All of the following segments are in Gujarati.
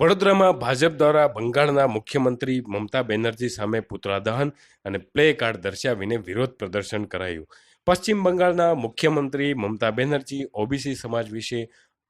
વડોદરામાં ભાજપ દ્વારા બંગાળના મુખ્યમંત્રી મમતા બેનર્જી સામે પુતળાદહન અને પ્લે કાર્ડ દર્શાવીને વિરોધ પ્રદર્શન કરાયું. પશ્ચિમ બંગાળના મુખ્યમંત્રી મમતા બેનર્જી, ઓબીસી સમાજ વિશે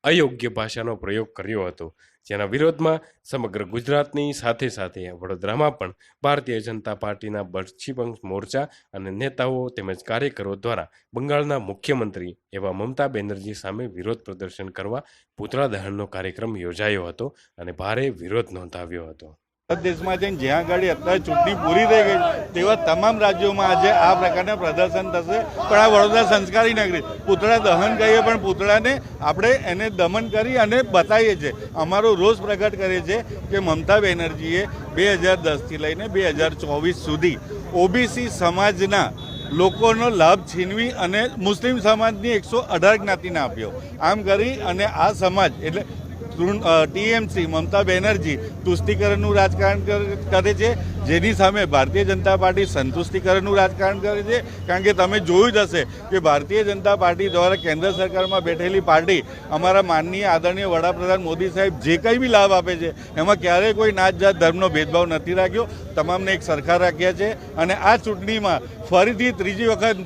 અયોગ્ય ભાષાનો પ્રયોગ કર્યો હતો. જેના વિરોધમાં સમગ્ર ગુજરાતની સાથે સાથે વડોદરામાં પણ ભારતીય જનતા પાર્ટીના પશ્ચિમ મોરચા અને નેતાઓ તેમજ કાર્યકરો દ્વારા બંગાળના મુખ્યમંત્રી એવા મમતા બેનર્જી સામે વિરોધ પ્રદર્શન કરવા પૂતળા દહનનો કાર્યક્રમ યોજાયો હતો અને ભારે વિરોધ નોંધાવ્યો હતો. ભારત દેશમાં જઈને જ્યાં આગળ અત્યારે ચૂંટણી પૂરી થઈ ગઈ, તેવા તમામ રાજ્યોમાં આજે આ પ્રકારના પ્રદર્શન થશે. પણ આ વડોદરા સંસ્કારી નગરી, પૂતળા દહન કહીએ પણ પૂતળાને આપણે એને દમન કરી અને બતાવીએ છીએ. અમારો રોષ પ્રગટ કરીએ છીએ કે મમતા બેનર્જીએ બે હજાર દસથી લઈને બે હજાર ચોવીસ સુધી ઓબીસી સમાજના લોકોનો લાભ છીનવી અને મુસ્લિમ સમાજની એકસો અઢાર જ્ઞાતિને આપ્યો. આમ કરી અને આ સમાજ એટલે ટીએમસી, મમતા બેનર્જી તુષ્ટિકરણનું રાજકારણ કર- છે. જેની સામે ભારતીય જનતા પાર્ટી સંતુષ્ટિકરણનું રાજકારણ કરે છે. કારણ કે તમે જોયું જ હશે કે ભારતીય જનતા પાર્ટી દ્વારા કેન્દ્ર સરકારમાં બેઠેલી પાર્ટી અમારા માનનીય આદરણીય વડાપ્રધાન મોદી સાહેબ જે કંઈ બી લાભ આપે છે, એમાં ક્યારેય કોઈ નાત જાત ધર્મનો ભેદભાવ નથી રાખ્યો. તમામને એક સરખા રાખ્યા છે. અને આ ચૂંટણીમાં ફરીથી ત્રીજી વખત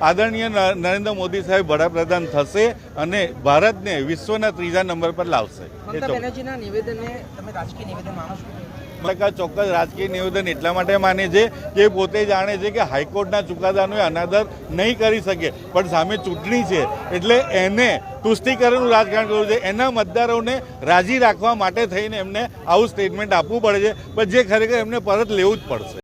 આદરણીય નરેન્દ્ર મોદી સાહેબ વડાપ્રધાન થશે અને ભારતને વિશ્વના ત્રીજા નંબર પર લાવશે. ચોક્કસ રાજકીય નિવેદન એટલા માટે માને છે કે પોતે જાણે છે કે હાઈકોર્ટના ચુકાદાનો અનાદર નહીં કરી શકે પણ સામે ચૂંટણી છે. એટલે એને તુષ્ટિકરણનું રાજકારણ કરવું છે. એના મતદારોને રાજી રાખવા માટે થઈને એમને આવું સ્ટેટમેન્ટ આપવું પડે છે. પણ જે ખરેખર એમને પરત લેવું જ પડશે.